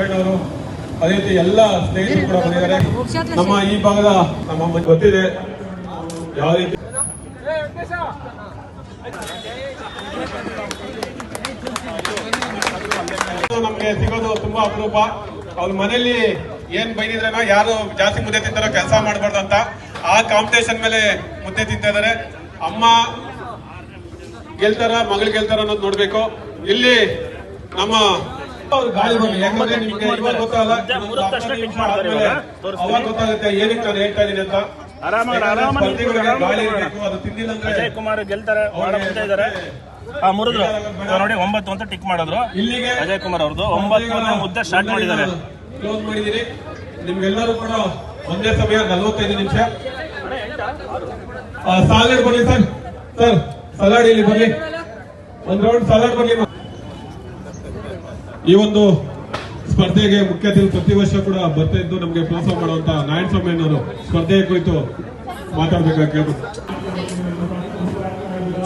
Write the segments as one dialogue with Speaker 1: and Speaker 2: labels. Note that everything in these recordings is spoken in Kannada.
Speaker 1: ಅವರು ಅದೇ ರೀತಿ ಎಲ್ಲ ಸ್ನೇಹಿತರು ಕೂಡ ಬಂದಿದ್ದಾರೆ. ನಮ್ಮ ಈ ಭಾಗದ ನಮ್ಮ ಗೊತ್ತಿದೆ. ಯಾವ ರೀತಿ ನಮ್ಗೆ ಸಿಗೋದು ತುಂಬಾ ಅಪರೂಪ. ಅವ್ರ ಮನೆಯಲ್ಲಿ ಏನ್ ಬೈದಿದ್ರನ ಯಾರು ಜಾಸ್ತಿ ಮುದ್ದೆ ತಿಂತಾರೋ ಕೆಲಸ ಮಾಡಬಾರ್ದು ಅಂತ ಆ ಕಾಂಪಿಟೇಷನ್ ಮೇಲೆ ಮುದ್ದೆ ತಿಂತಾ ಇದಾರೆ. ಅಮ್ಮ ಗೆಲ್ತಾರ, ಮಗಳು ಗೆಲ್ತಾರ ಅನ್ನೋದು ನೋಡ್ಬೇಕು. ಇಲ್ಲಿ ನಮ್ಮ ಅವ್ರು ಗಾಳಿ ಬರ್ಲಿ ಯಾಕಂದ್ರೆ ನಿಮ್ಗೆ ಇವಾಗ ಗೊತ್ತಾಗಲ್ಲ ಇನ್ನೊಂದು ಹತ್ತು ನಿಮಿಷ ಆದ್ಮೇಲೆ ಅವಾಗ ಗೊತ್ತಾಗುತ್ತೆ ಏನಕ್ಕೆ ನಾನು ಹೇಳ್ತಾ ಇದೀನಿ ಅಂತ. ಗಾಳಿ
Speaker 2: ಹೋಗೋಣ.
Speaker 1: ಅದು ತಿಂದಿಲ್ಲ ಅಂದ್ರೆ
Speaker 2: ಅಜಯ್ ಕುಮಾರ್ ಗೆಲ್ತಾರೆ ಇದಾರೆ. ಇದ್ದಾರೆ ಆ ಮುರಿದ್ರು ನೋಡಿ ಒಂಬತ್ತು ಅಂತ ಟಿಕ್ ಮಾಡಿದ್ರು.
Speaker 1: ಇಲ್ಲಿಗೆ
Speaker 2: ಅಜಯ್ ಕುಮಾರ್ ಅವ್ರದ್ದು ಒಂಬತ್ತು ಮುದ್ದೆ ಸ್ಟಾರ್ಟ್ ಮಾಡಿದ್ದಾರೆ.
Speaker 1: ಕ್ಲೋಸ್ ಮಾಡಿದೀನಿ ನಿಮ್ಗೆಲ್ಲರೂ ಕೂಡ ಒಂದೇ ಸಮಯ ನಲವತ್ತೈದು ನಿಮಿಷ. ಸಾಲಡ್ ಬನ್ನಿ ಸರ್. ಸರ್ ಸಲಾಡ್ ಇಲ್ಲಿ ಬನ್ನಿ. ಒಂದ್ ರೌಂಡ್ ಸಲಾಡ್ ಮ- ಈ ಒಂದು ಸ್ಪರ್ಧೆಗೆ ಮುಖ್ಯ ಅತಿಥಿ ಪ್ರತಿ ವರ್ಷ ಕೂಡ ಬರ್ತಾ ಇದ್ದು ನಮಗೆ ಪ್ರೋತ್ಸಾಹ ಮಾಡುವಂತ ನಾರಾಯಣ ಸ್ವಾಮಿ ಅನ್ನೋರು ಸ್ಪರ್ಧೆಯ ಕುರಿತು ಮಾತಾಡ್ಬೇಕಾಗಿ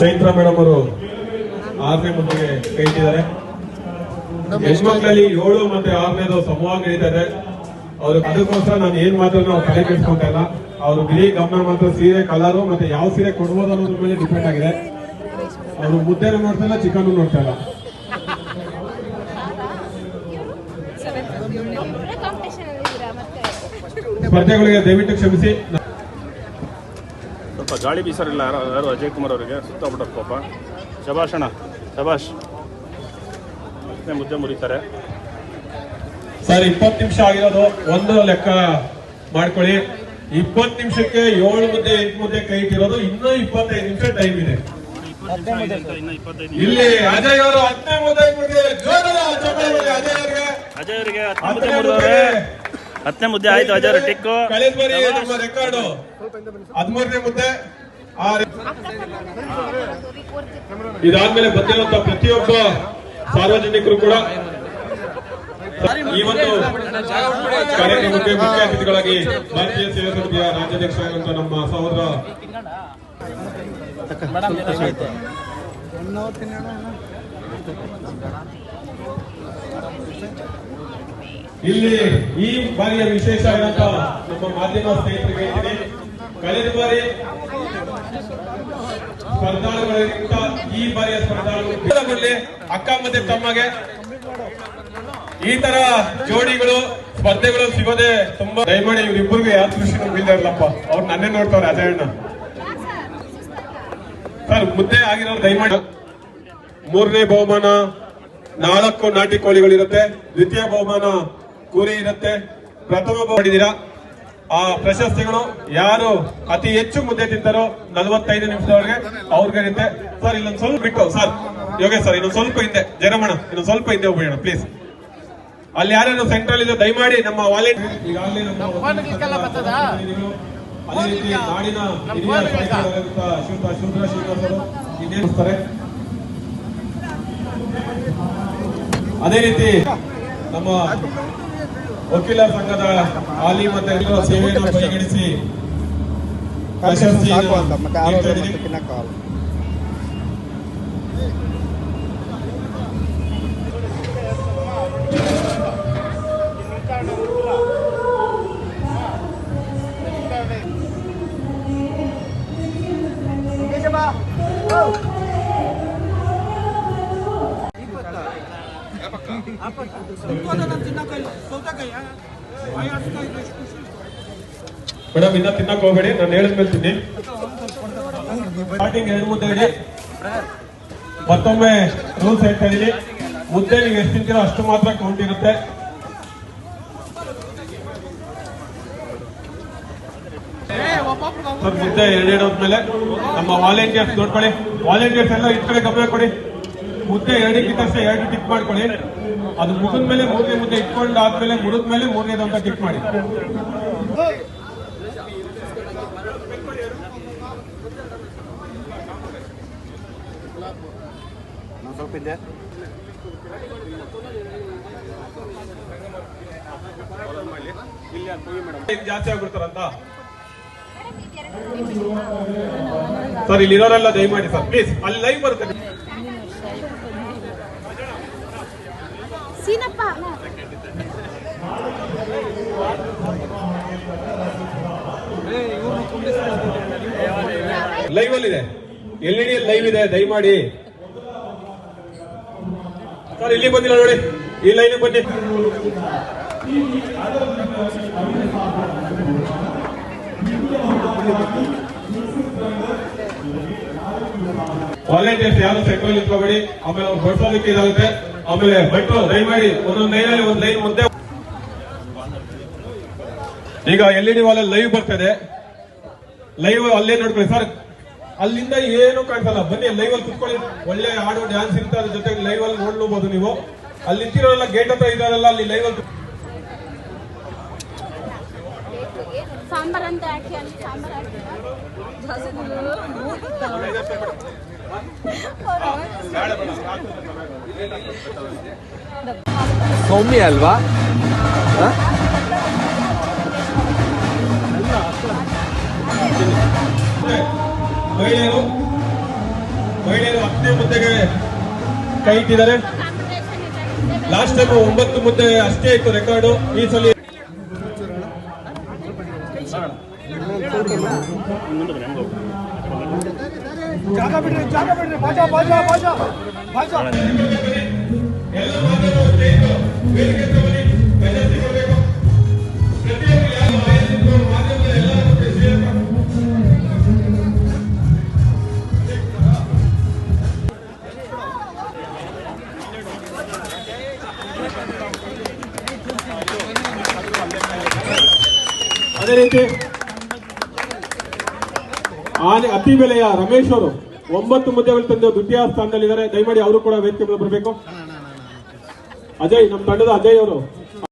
Speaker 1: ಚೈತ್ರ ಮೇಡಮ್ ಅವರು ಆರನೇ ಮುಂದೆ ಕೈ ಹೆಣ್ಮಕ್ಳಲ್ಲಿ ಏಳು ಮತ್ತೆ ಆರನೇದು ಸಮವಾಗಿ ನಡೀತಾ ಇದೆ. ಅವ್ರು ಅದಕ್ಕೋಸ್ಕರ ನಾನು ಏನ್ ಮಾತ್ರ ನಾವು ತಲೆ ಇಲ್ಲ. ಅವ್ರು ಬಿಳಿ ಗಮನ ಮಾತ್ರ ಸೀರೆ, ಕಲರು ಮತ್ತೆ ಯಾವ ಸೀರೆ ಕೊಡ್ಬೋದು ಅನ್ನೋದ್ರ ಮೇಲೆ ಡಿಪೆಂಡ್ ಆಗಿದೆ. ಅವರು ಮುದ್ದೆನೂ ನೋಡ್ತಾ ಇಲ್ಲ ಚಿಕನ್ ನೋಡ್ತಾ ಇಲ್ಲ
Speaker 3: ಕಾಂಪಿಟೇಷನ್ ಇದ್ದೀರಾ ಮತ್ತೆ
Speaker 1: ಸ್ಪರ್ಧೆಗಳಿಗೆ ದಯವಿಟ್ಟು ಕ್ಷಮಿಸಿ.
Speaker 2: ಸ್ವಲ್ಪ ಗಾಳಿ ಬೀಸರಿಲ್ಲ ಯಾರು ಅಜಯ್ ಕುಮಾರ್ ಅವರಿಗೆ ಸುತ್ತಬಿಟ್ಟರು ಪಾಪ ಶಬಾಷ್ ಅಣ್ಣ ಶಬಾಷ್ ಮತ್ತೆ ಮುದ್ದೆ ಮುರಿತಾರೆ.
Speaker 1: ಸರ್ ಇಪ್ಪತ್ತು ನಿಮಿಷ ಆಗಿರೋದು ಒಂದು ಲೆಕ್ಕ ಮಾಡ್ಕೊಳ್ಳಿ. ಇಪ್ಪತ್ತು ನಿಮಿಷಕ್ಕೆ ಏಳು ಮುದ್ದೆ ಎಂಟು ಮುದ್ದೆ ಕೈ ಇಟ್ಟಿರೋದು ಇನ್ನೂ ಇಪ್ಪತ್ತೈದು ನಿಮಿಷ ಟೈಮ್ ಇದೆ. ಇಲ್ಲಿ ಅಜಯ್ ಅವರು ಹತ್ತನೇ ಮುದ್ದೆ ಅಜಯ್ ಅವ್ರಿಗೆ.
Speaker 2: ಹತ್ತನೇ ಮುದ್ದೆ ಆಯ್ತು, ಹಜಾರು ಟಿಕ್ಕು.
Speaker 1: ರೆಕಾರ್ಡು ಹದಿಮೂರನೇ ಮುದ್ದೆ. ಇದಾದ್ಮೇಲೆ ಬಂದಿರುವಂತ ಪ್ರತಿಯೊಬ್ಬ ಸಾರ್ವಜನಿಕರು ಕೂಡ ಈ ಒಂದು ಕಾರ್ಯಕ್ರಮಕ್ಕೆ ಮುಖ್ಯ ಅತಿಥಿಗಳಾಗಿ ಭಾರತೀಯ ಸೇವಾ ಸಮಿತಿಯ ರಾಜ್ಯಾಧ್ಯಕ್ಷ ನಮ್ಮ ಸಹೋದರ ಇಲ್ಲಿ ಈ ಬಾರಿಯ ವಿಶೇಷ ಏನಂತ ನಮ್ಮ ಮಾಧ್ಯಮ ಸ್ನೇಹಿತರಿಗೆ ಹೇಳ್ತೀನಿ ಕಳೆದ ಬಾರಿ ಸ್ಪರ್ಧಾಳುಗಳಿಗಿಂತ ಈ ಬಾರಿಯ ಸ್ಪರ್ಧಾಳುಗಳು ಅಕ್ಕ ಮತ್ತೆ ತಮ್ಮಗೆ ಈ ತರ ಜೋಡಿಗಳು, ಸ್ಪರ್ಧೆಗಳು ಸಿಗೋದೇ ತುಂಬಾ ದಯಮಾಡಿ ಇವ್ರಿಬ್ಬರಿಗೆ ಯಾವ ದೃಷ್ಟಿ ಬೀಳ್ದಾರಲ್ಲಪ್ಪ ಅವ್ರು ನನ್ನೇ ನೋಡ್ತಾವ್ರೆ ಅದೇ ಅಣ್ಣ ಸರ್, ಮುದ್ದೆ ಆಗಿರೋರು ದಯಮಾಡಿ. ಮೂರನೇ ಬಹುಮಾನ ನಾಲ್ಕು ನಾಟಿ ಕೋಳಿಗಳಿರುತ್ತೆ. ದ್ವಿತೀಯ ಬಹುಮಾನ ಕುರಿ ಇರುತ್ತೆ. ಪ್ರಥಮ ಮಾಡಿದೀರಾ ಮಾಡಿದ್ದೀರಾ? ಆ ಪ್ರಶಸ್ತಿಗಳು ಯಾರು ಅತಿ ಹೆಚ್ಚು ಮುದ್ದೆ ತಿಂತಾರೋ ನಲವತ್ತೈದು ನಿಮಿಷದವರೆಗೆ ಅವ್ರಿಗೆ ಇರುತ್ತೆ. ಸರ್ ಇಲ್ಲೊಂದು ಸ್ವಲ್ಪ ಬಿಟ್ಟು ಸರ್ ಯೋಗೇಶ್ ಸರ್ ಇನ್ನೊಂದು ಸ್ವಲ್ಪ ಹಿಂದೆ ಜರಮಣ ಇನ್ನೊಂದು ಸ್ವಲ್ಪ ಹಿಂದೆ ಹೋಗ್ಬೇಡ ಪ್ಲೀಸ್ ಅಲ್ಲಿ ಯಾರೇನು ಸೆಂಟ್ರಲ್ ಇದೆ ದಯಮಾಡಿ ನಮ್ಮ ಈಗಾಗಲೇ ಪ್ರತಿನಿಧಿಗಳು, ಅದೇ ರೀತಿ ನಾಡಿನ ಹಿರಿಯ ಶ್ರೀಯುತ ಇನ್ನೇನಿಸ್ತಾರೆ ಅದೇ ರೀತಿ ನಮ್ಮ ವಕೀಲ ಸಂಘದ ಹಾಲಿ ಮತ್ತೆ ಸೇವೆಯನ್ನು ಪರಿಗಣಿಸಿ ಪ್ರಶಸ್ತಿ ಮೇಡಮ್, ಇನ್ನ ತಿನ್ನಕ್ ಹೋಗ್ಬೇಡಿ. ನಾನು ಹೇಳಿದ್ಮೇಲೆ ತಿನ್ನಿ. ಸ್ಟಾರ್ಟಿಂಗ್ ಎರಡು ಮುದ್ದೆ ಇಡಿ ಮತ್ತೊಮ್ಮೆ ರೂಲ್ಸ್ ಹೇಳ್ತಾ ಇದೀನಿ. ಮುದ್ದೆ ನೀವು ಎಷ್ಟು ತಿಂತೀರೋ ಅಷ್ಟು ಮಾತ್ರ ಕೌಂಟ್ ಇರುತ್ತೆ. ಸರ್, ಮುದ್ದೆ ಎರಡೆರಡು ಹೋದ್ಮೇಲೆ ನಮ್ಮ ವಾಲಂಟಿಯರ್ಸ್ ನೋಡ್ಕೊಳ್ಳಿ. ವಾಲಂಟಿಯರ್ಸ್ ಎಲ್ಲ ಇಟ್ಕೊಳ್ಳಿ ಕಡೆ ಗಮನ ಕೊಡಿ. ಮುದ್ದೆ ಎರಡಕ್ಕೆ ತಕ್ಷಣ ಎರಡು ಟಿಕ್ ಮಾಡ್ಕೊಳ್ಳಿ. ಅದು ಮುಗಿದ ಮೇಲೆ ಮೂರನೇ ಮುದ್ದೆ ಇಟ್ಕೊಂಡು ಆದ್ಮೇಲೆ ಮುರಿದ ಮೇಲೆ ಮೂರನೇದು ಅಂತ ಟಿಕ್ ಮಾಡಿ. ಜಾಸ್ತಿ ಆಗ್ಬಿಡ್ತಾರಂತ? ಸರ್, ಇಲ್ಲಿರೋರೆಲ್ಲ ದಯಮಾಡಿ ಸರ್ ಪ್ಲೀಸ್ ಅಲ್ಲಿ ಲೈವ್ ಬರುತ್ತೆ.
Speaker 3: ಸೀನಪ್ಪ
Speaker 1: ಲೈವ್ ಅಲ್ಲಿದೆ. ಎಲ್ ಇಡಿ ಲೈವ್ ಇದೆ, ದಯಮಾಡಿ. ಸರ್, ಇಲ್ಲಿ ಬಂದಿಲ್ಲ ನೋಡಿ. ಈ ಲೈನ್ ಬನ್ನಿ. Thank. ವಾಲಂಟಿಯರ್ಸ್ ಯಾರು ಸೆಂಟ್ರಲ್ ಇಟ್ಕೋಬೇಡಿ ಆಮೇಲೆ ಅವ್ರು ಬಡ್ಸೋದಕ್ಕೆ ಇದಾಗುತ್ತೆ. ಆಮೇಲೆ ಭಟ್ರು ಮಾಡಿ ಒಂದೊಂದು ಅಲ್ಲಿ ಒಂದು ಲೈನ್ ಮುಂದೆ. ಈಗ L E D wall live ಬರ್ತದೆ ಲೈವ್ ಅಲ್ಲೇ ನೋಡ್ಕೊಳ್ಳಿ. ಸರ್ ಅಲ್ಲಿಂದ ಏನು ಕಾಣಿಸಲ್ಲ. ಬನ್ನಿ ಲೈವ್ ಅಲ್ಲಿ ಕುತ್ಕೊಳ್ಳಿ. ಒಳ್ಳೆ ಹಾಡು ಡ್ಯಾನ್ಸ್ ಇರ್ತಾರೆ ಅದ್ರ ಜೊತೆಗೆ ಲೈವ್ ಅಲ್ಲಿ ನೋಡ್ಲೂಬಹುದು ನೀವು. ಅಲ್ಲಿ ನಿಂತಿರೋರೆಲ್ಲ ಗೇಟ್ ಹತ್ರ ಇದಾರಲ್ಲ, ಅಲ್ಲಿ ಲೈವ್ ಅಲ್ಲಿ
Speaker 3: ಸಾಂಬಾರ್ ಅಂತ ಹಾಕಿ ಅಲ್ಲಿ ಸಾಂಬಾರ್
Speaker 4: ಸೌಮ್ಯ ಅಲ್ವಾ?
Speaker 1: ಮಹಿಳೆಯರು ಮಹಿಳೆಯರು ಹತ್ತನೇ ಮುದ್ದೆಗೆ ಕೈ ಇಟ್ಟಿದ್ದಾರೆ. ಲಾಸ್ಟ್ ಟೈಮ್ ಒಂಬತ್ತು ಮುದ್ದೆ ಅಷ್ಟೇ ಇತ್ತು ರೆಕಾರ್ಡು ಈ ಸಲ
Speaker 2: ಮುಂದೆ ಬನ್ನಿ ಹಂಗೆ ಹೋಗಿ
Speaker 5: ಜಾಗ ಬಿಡ್ರಿ ಜಾಗ ಬಿಡ್ರಿ. ಬಾಜಾ ಬಾಜಾ ಬಾಜಾ ಬಾಜಾ.
Speaker 1: ಅದೇ ರೀತಿ, ಆನೆ ಅತಿ ಬೆಲೆಯ ರಮೇಶ್ ಅವರು ಒಂಬತ್ತು ಮುದ್ದೆಗಳು ತಂದು ದ್ವಿತೀಯ ಸ್ಥಾನದಲ್ಲಿದ್ದಾರೆ. ದಯಮಾಡಿ ಅವರು ಕೂಡ ವೇದಿಕೆ ಬರಬೇಕು. ಅಜಯ್ ನಮ್ಮ ತಂಡದ ಅಜಯ್ ಅವರು.